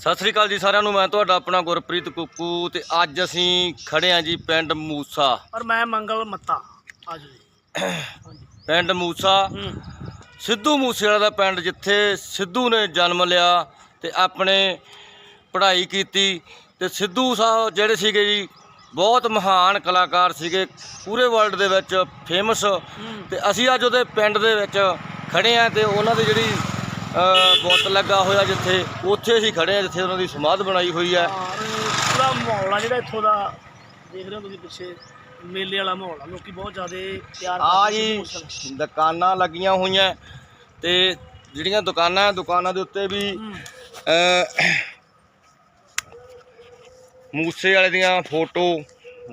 ਸਤਿ ਸ੍ਰੀ ਅਕਾਲ ਜੀ ਸਾਰਿਆਂ ਨੂੰ ਮੈਂ ਤੁਹਾਡਾ ਆਪਣਾ ਗੁਰਪ੍ਰੀਤ ਕੁੱਕੂ ਤੇ ਅੱਜ ਅਸੀਂ ਖੜੇ ਆਂ ਜੀ ਪਿੰਡ ਮੂਸਾ। ਔਰ ਮੈਂ ਮੰਗਲ ਮੱਤਾ ਜੀ। ਹਾਂਜੀ ਪਿੰਡ ਮੂਸਾ। ਸਿੱਧੂ ਮੂਸੇਵਾਲਾ ਦਾ ਪਿੰਡ ਜਿੱਥੇ ਸਿੱਧੂ ਨੇ ਜਨਮ ਲਿਆ ਤੇ ਆਪਣੇ ਪੜ੍ਹਾਈ ਕੀਤੀ ਤੇ ਸਿੱਧੂ ਸਾਹਿਬ ਜਿਹੜੇ ਸੀਗੇ ਜੀ ਬਹੁਤ ਮਹਾਨ ਕਲਾਕਾਰ ਸੀਗੇ ਪੂਰੇ ਵਰਲਡ ਦੇ ਵਿੱਚ ਫੇਮਸ ਤੇ ਅਸੀਂ ਅੱਜ ਉਹਦੇ ਪਿੰਡ ਦੇ ਵਿੱਚ ਖੜੇ ਆਂ ਤੇ ਉਹਨਾਂ ਦੀ ਜਿਹੜੀ ਬੁੱਤ ਲੱਗਾ ਹੋਇਆ ਜਿੱਥੇ। ਉੱਥੇ ਅਸੀਂ ਖੜੇ ਆਂ ਜਿੱਥੇ ਉਹਨਾਂ ਦੀ ਸਮਾਧ ਬਣਾਈ ਹੋਈ ਹੈ। ਪੂਰਾ ਮਾਹੌਲ ਆ ਜਿਹੜਾ ਇੱਥੋਂ ਦਾ। ਦੇਖ ਰਹੇ ਹੋ ਤੁਸੀਂ ਪਿੱਛੇ ਮੇਲੇ ਵਾਲਾ ਮਾਹੌਲ ਆ। ਲੋਕੀ ਬਹੁਤ ਜ਼ਿਆਦਾ ਪਿਆਰ ਆ ਜੀ ਦੁਕਾਨਾਂ ਲੱਗੀਆਂ ਹੋਈਆਂ। ਤੇ ਜਿਹੜੀਆਂ ਦੁਕਾਨਾਂ ਦੁਕਾਨਾਂ ਦੇ ਉੱਤੇ ਵੀ ਮੂਸੇ ਵਾਲੇ ਦੀਆਂ ਫੋਟੋ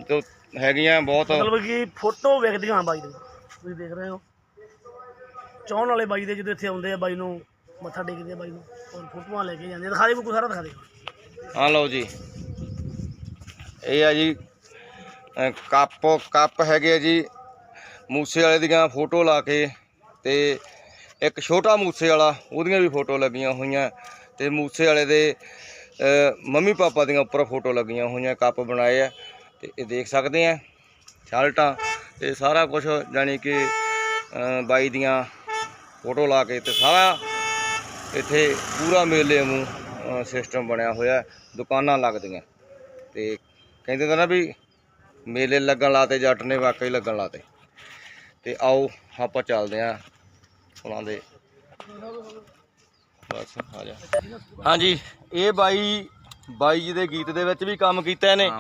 ਜੋ ਹੈਗੀਆਂ ਬਹੁਤ ਮਤਲਬ ਕਿ ਫੋਟੋ ਵੇਖਦੀਆਂ ਬਾਈ ਦੀਆਂ ਤੁਸੀਂ ਦੇਖ ਰਹੇ ਹੋ। ਚਾਹਣ ਵਾਲੇ ਬਾਈ ਦੇ ਜਦੋਂ ਇੱਥੇ ਆਉਂਦੇ ਆ ਬਾਈ ਨੂੰ ਮੱਥਾ ਟੇਕਦੇ ਆ ਬਾਈ ਨੂੰ ਔਰ ਫੋਟੋਆਂ ਲੈ ਕੇ ਜਾਂਦੇ ਆ। ਦਿਖਾ ਦੇ ਕੋਈ ਸਾਰਾ ਦਿਖਾ ਦੇ। ਆ ਲਓ ਜੀ। ਇਹ ਆ ਜੀ ਅ, ਕੱਪ ਕੱਪ ਹੈਗੇ ਆ ਜੀ ਮੂਸੇ ਵਾਲੇ ਦੀਆਂ ਫੋਟੋ ਲਾ ਕੇ ਤੇ ਇੱਕ ਛੋਟਾ ਮੂਸੇ ਵਾਲਾ ਉਹਦੀਆਂ ਵੀ ਫੋਟੋ ਲੱਗੀਆਂ ਹੋਈਆਂ ਤੇ ਮੂਸੇ ਵਾਲੇ ਦੇ ਅ, ਮੰਮੀ ਪਾਪਾ ਦੀਆਂ ਉੱਪਰ ਫੋਟੋ ਲੱਗੀਆਂ ਹੋਈਆਂ ਕੱਪ ਬਣਾਏ ਆ। ਤੇ ਇਹ ਦੇਖ ਸਕਦੇ ਆ ਸ਼ਰਟਾਂ ਤੇ ਸਾਰਾ ਕੁਝ ਜਾਣੀ ਕਿ ਅ, ਬਾਈ ਦੀਆਂ ਫੋਟੋ ਲਾ ਕੇ ਤੇ ਸਾਰਾ ਇੱਥੇ ਪੂਰਾ ਮੇਲੇ ਵਾਂਗੂ ਸਿਸਟਮ ਬਣਿਆ ਹੋਇਆ ਦੁਕਾਨਾਂ ਲੱਗਦੀਆਂ। ਤੇ ਕਹਿੰਦੇ ਤਾਂ ਨਾ ਵੀ ਮੇਲੇ ਲੱਗਣ ਲਾਤੇ, ਜੱਟ ਨੇ ਵਾਕਈ ਲੱਗਣ ਲਾਤੇ। ਤੇ ਆਓ, ਆਪਾਂ ਚੱਲਦੇ ਆਂ ਉਹਨਾਂ ਦੇ। ਬਸ, ਆ ਜਾ। ਹਾਂਜੀ, ਇਹ ਬਾਈ ਬਾਈ ਜੀ ਦੇ ਗੀਤ ਦੇ ਵਿੱਚ ਵੀ ਕੰਮ ਕੀਤਾ ਇਹਨੇ।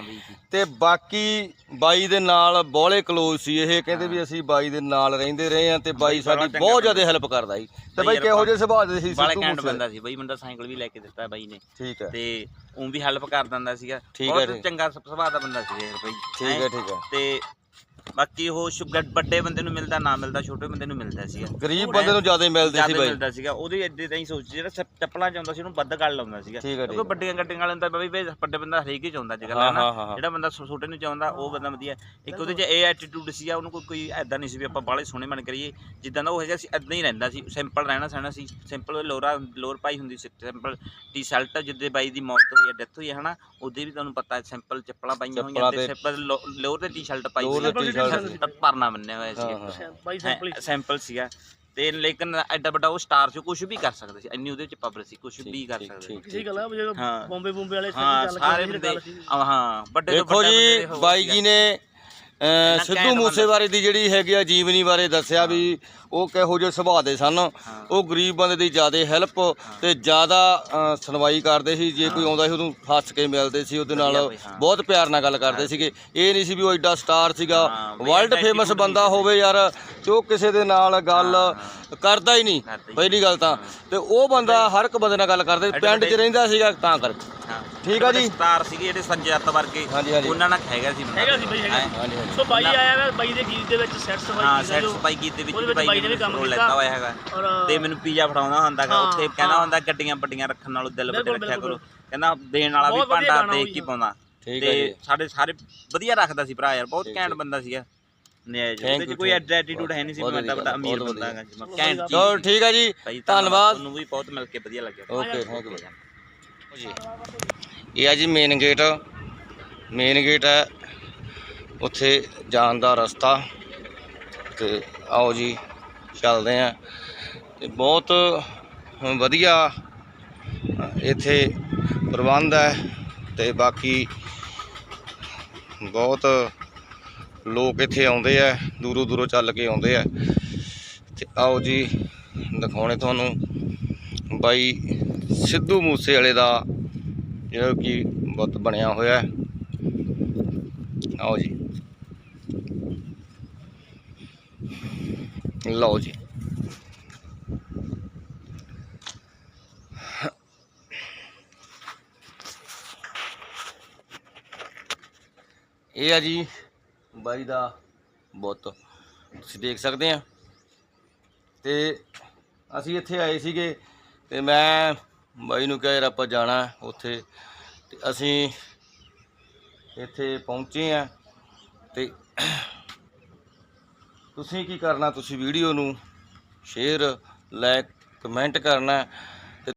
ਤੇ ਬਾਕੀ ਬਾਈ ਦੇ ਨਾਲ ਬੋਲੇ ਕਲੋਜ਼ ਸੀ ਇਹ ਕਹਿੰਦੇ ਵੀ ਅਸੀਂ ਬਾਈ ਦੇ ਨਾਲ ਰਹਿੰਦੇ ਰਹੇ ਆ ਤੇ ਬਾਈ ਸਾਡੀ ਬਹੁਤ ਜ਼ਿਆਦਾ ਹੈਲਪ ਕਰਦਾ ਸੀ। ਤੇ ਬਾਈ ਕਿਹੋ ਜਿਹੇ ਸੁਭਾਅ ਦੇ ਸੀ ਬਾਲੇ ਸਿੱਧੂ ਕੈਂਟ ਮੂਸੇ? ਬੰਦਾ ਸੀ ਬਈ ਮੁੰਡਾ ਸਾਈਕਲ ਵੀ ਲੈ ਕੇ ਦਿੱਤਾ ਬਾਈ ਨੇ। ਠੀਕ ਹੈ। ਤੇ ਉਹ ਵੀ ਹੈਲਪ ਕਰ ਦਿੰਦਾ ਸੀਗਾ। ਠੀਕ ਹੈ ਬਹੁਤ ਜੀ। ਚੰਗਾ ਸੁਭਾਅ ਦਾ ਬੰਦਾ ਸੀ ਯਾਰ ਬਈ। ਠੀਕ ਹੈ ਹੈਂ। ਠੀਕ ਹੈ। ਤੇ ਬਾਕੀ ਉਹ ਸ਼ੁਗਰ ਵੱਡੇ ਬੰਦੇ ਨੂੰ ਮਿਲਦਾ ਨਾ ਮਿਲਦਾ ਛੋਟੇ ਬੰਦੇ ਨੂੰ ਮਿਲਦਾ ਸੀਗਾ। ਗਰੀਬ ਬੰਦੇ ਨੂੰ ਜ਼ਿਆਦਾ ਮਿਲਦੇ ਸੀ ਜ਼ਿਆਦਾ ਬਾਈ। ਮਿਲਦਾ ਸੀਗਾ। ਉਹਦੇ ਐਡੇ ਤਾਂ ਹੀ ਸੋਚ ਜਿਹੜਾ ਸੱਪ- ਚੱਪਲਾਂ ਚ ਆਉਂਦਾ ਸੀ ਉਹਨੂੰ ਵੱਧ ਗੱਲ ਲਾਉਂਦਾ ਸੀਗਾ। ਠੀਕ ਹੈ, ਠੀਕ ਕਿਉਂਕਿ ਹੈ। ਵੱਡੀਆਂ ਗੱਡੀਆਂ ਵਾਲੇ ਹੁੰਦਾ ਬਈ ਬਈ ਵੱਡੇ ਬੰਦਾ ਹਰੇਕ ਹੀ ਚਾਹੁੰਦਾ ਅੱਜ ਹਾਂ, ਹਨਾ? ਹਾਂ, ਹਾਂ, ਹਾਂ। ਜਿਹੜਾ ਬੰਦਾ ਛੋ- ਛੋਟੇ ਨੂੰ ਚਾਹੁੰਦਾ ਉਹ ਬੰਦਾ ਵਧੀਆ। ਇੱਕ ਉਹਦੇ 'ਚ ਇਹ ਐਟੀਟਿਊਡ ਸੀਗਾ ਉਹਨੂੰ ਕੋਈ ਕੋਈ ਐਦਾਂ ਨਹੀਂ ਸੀ ਵੀ ਆਪਾਂ ਬਾਹਲੇ ਸੋਹਣੇ ਬਣ ਕਰੀਏ ਜਿੱਦਾਂ ਦਾ ਉਹ ਹੈਗਾ ਸੀ ਐਦਾਂ ਹੀ ਰਹਿੰਦਾ ਸੀ। ਸਿੰਪਲ ਰਹਿਣਾ ਸਹਿਣਾ ਸੀ। ਸਿੰਪਲ ਲੋਰਾ ਲੋਰ ਪਾਈ ਹੁੰਦੀ ਸੀ। ਸਿੰਪਲ ਟੀ ਸ਼ਰਟ ਜਿੱਦੇ ਬਾਈ ਦੀ ਮੌਤ ਹੋਈ ਹੈ ਡੈਥ ਹੋਈ ਹੈ ਹਨਾ? ਉਹਦੇ ਵੀ ਤੁਹਾਨੂੰ ਪਤਾ ਸਿੰਪਲ ਚੱਪਲਾਂ ਪਾਈਆਂ ਚੱਪਲਾਂ ਹੋਈਆਂ ਤੇ ਤੇ- ਸਿੰਪਲ ਲੋਰ ਤੇ ਟੀ ਸ਼ਰਟ ਪਾਈ ਲੋਅਰ ਤੇ t-shirt ਸੀ ਪਰਨਾ ਬੰਨਿਆ ਹੋਇਆ ਸੀ। ਬਾਈ ਸਿੰਪਲ ਹੀ ਸੈਂਪਲ ਸੀਗਾ ਤੇ ਲੇਕਿਨ ਐਡਾ ਵੱਡਾ ਉਹ ਸਟਾਰ ਸੀ ਕੁਝ ਵੀ ਕਰ ਸਕਦਾ ਸੀ ਇੰਨੀ ਉਹਦੇ ਚ ਪਾਵਰ ਸੀ ਕੁਝ ਵੀ ਕਰ ਸਕਦਾ ਸੀ ਗੱਲ ਆ। ਬੰਬੇ ਬੰਬੇ ਵਾਲੇ ਚੱਲ ਕੇ ਸਾਰੇ। ਆ, ਹਾਂ ਵੱਡੇ ਤੋਂ ਦੇਖੋ ਵੱਡਾ ਜੀ ਬੰਦੇ ਦੇ ਹੋ ਬਾਈ। ਜੀ ਨੇ ਅਹ, ਸਿੱਧੂ ਘੈਂਟ ਮੂਸੇ ਬਾਰੇ ਦੀ ਜਿਹੜੀ ਹੈਗੀ ਆ ਜੀਵਨੀ ਬਾਰੇ ਦੱਸਿਆ ਵੀ ਉਹ ਕਿਹੋ ਜਿਹੇ ਸੁਭਾਅ ਦੇ ਸਨ। ਉਹ ਗਰੀਬ ਬੰਦੇ ਦੀ ਜ਼ਿਆਦਾ ਹੈਲਪ ਤੇ ਜ਼ਿਆਦਾ ਅਹ, ਸੁਣਵਾਈ ਕਰਦੇ ਸੀ। ਜੇ ਕੋਈ ਆਉਂਦਾ ਸੀ ਉਹਨੂੰ ਹੱਸ ਕੇ ਮਿਲਦੇ ਸੀ ਉਹਦੇ ਨਾਲ। ਬਹੁਤ ਪਿਆਰ ਨਾਲ ਗੱਲ ਕਰਦੇ ਸੀਗੇ। ਇਹ ਨਹੀਂ ਸੀ ਵੀ ਉਹ ਐਡਾ ਸਟਾਰ ਸੀਗਾ। ਵਰਲਡ ਫੇਮਸ ਬੰਦਾ ਹੋਵੇ ਯਾਰ ਤੇ ਉਹ ਕਿਸੇ ਦੇ ਨਾਲ ਗੱਲ ਕਰਦਾ ਹੀ ਨਹੀਂ ਪਹਿਲੀ ਗੱਲ ਤਾਂ। ਤੇ ਉਹ ਬੰਦਾ ਹਰ ਇੱਕ ਬੰਦੇ ਨਾਲ ਗੱਲ ਕਰਦੇ ਐਡੇ ਪਿੰਡ 'ਚ ਰਹਿੰਦਾ ਸੀਗਾ ਤਾਂ ਕਰਕੇ। ਹਾਂ। ਠੀਕ ਆ ਜੀ। ਸਟਾਰ ਸੀਗੇ ਜਿਹੜੇ ਸੰਜੇ ਦੱਤ ਵਰਗੇ। ਹਾਂਜੀ, ਹਾਂਜੀ। ਉਹਨਾਂ ਨਾਲ ਹੈਗਾ ਸੀ। ਹੈਗਾ ਸੀ ਬਈ ਹੈਗਾ ਹੈਂ। ਹਾਂਜੀ ਹਾਂਜੀ। ਸੋ ਬਾਈ ਆਇਆ ਵਾ ਬਾਈ ਦੇ ਗੀਤ ਦੇ ਵਿੱਚ ਸੈਟ ਸਫ਼ਾਈ ਹਾਂ ਸੈਟ ਜੋ- ਸਪਾਈ ਕੀਤੇ ਵਿੱਚ ਉਹਦੇ ਵਿੱਚ ਬਾਈ ਨੇ ਵੀ ਕੰਮ ਕੀਤਾ ਲੈਤਾ ਹੋਇਆ ਹੈਗਾ। ਔਰ ਤੇ ਮੈਨੂੰ ਪੀਜ਼ਾ ਫੜਾਉਂਦਾ ਹੁੰਦਾ ਹੈਗਾ ਉੱਥੇ ਕਹਿੰਦਾ। ਹੁੰਦਾ ਗੱਡੀਆਂ ਵੱਡੀਆਂ ਰੱਖਣ ਨਾਲੋਂ ਦਿਲ ਵੱਡੇ ਰੱਖਿਆ ਕਰੋ। ਕਹਿੰਦਾ ਦੇਣ ਵਾਲਾ ਵੀ ਭਾਂਡਾ ਦੇਖ ਕੇ। ਪਾਉਂਦਾ। ਤੇ ਸਾਡੇ ਸਾਰੇ ਵਧੀਆ ਰੱਖਦਾ ਸੀ ਭਰਾ ਯਾਰ ਬਹੁਤ ਘੈਂਟ। ਬੰਦਾ ਸੀਗਾ। ਨਿਆਜ ਉਹਦੇ ਚ ਕੋਈ. ਐਟੀਟਿਊਡ ਹੈ ਨਹੀਂ ਸੀ ਬਹੁਤ ਮੈਂ ਤਾਂ ਵਧੀਆ, ਵੱਡਾ ਅਮੀਰ ਬੰਦਾ। ਹੈਗਾ। ਜੀ ਮੈਂ ਘੈਂਟ ਚਲੋ ਠੀਕ ਹੈ ਜੀ। ਧੰਨਵਾਦ। ਤੁਹਾਨੂੰ ਵੀ ਬਹੁਤ ਮਿਲ ਕੇ ਵਧੀਆ ਲੱਗਿਆ। ਓਕੇ ਥੈਂਕ ਯੂ ਜੀ ਇਹ ਆ ਜੀ ਮੇਨ ਗੇਟ ਮੇਨ ਗੇਟ ਹੈ ਉੱਥੇ ਜਾਣ ਦਾ ਰਸਤਾ ਤੇ ਆਓ ਜੀ, ਚੱਲਦੇ ਆ ਤੇ ਬਹੁਤ ਵਧੀਆ ਇੱਥੇ ਪ੍ਰਬੰਧ ਹੈ ਤੇ ਬਾਕੀ ਬਹੁਤ ਲੋਕ ਇੱਥੇ ਆਉਂਦੇ ਆ, ਦੂਰੋਂ ਦੂਰੋਂ ਚੱਲ ਕੇ ਆਉਂਦੇ ਆ। ਤੇ ਆਓ ਜੀ, ਦਿਖਾਉਣੇ ਤੁਹਾਨੂੰ ਬਾਈ ਸਿੱਧੂ ਮੂਸੇ ਵਾਲੇ ਦਾ ਜਿਹੜਾ ਕਿ ਬੁੱਤ ਬਣਿਆ ਹੋਇਆ ਆਓ ਜੀ। ਲਓ ਜੀ। ਇਹ ਆ ਜੀ ਬਾਈ ਦਾ ਬੁੱਤ। ਤੁਸੀਂ ਦੇਖ ਸਕਦੇ ਆ। ਤੇ ਅਸੀਂ ਇੱਥੇ ਆਏ ਸੀਗੇ ਤੇ ਮੈਂ ਬਾਈ ਨੂੰ ਕਿਹਾ ਯਾਰ ਆਪਾਂ ਜਾਣਾ ਉੱਥੇ। ਤੇ ਅਸੀਂ ਇੱਥੇ ਪਹੁੰਚੇ ਆ। ਤੇ ਤੁਸੀਂ ਕੀ ਕਰਨਾ? ਤੁਸੀਂ ਵੀਡੀਓ ਨੂੰ ਸ਼ੇਅਰ ਲਾਈਕ ਕਮੈਂਟ ਕਰਨਾ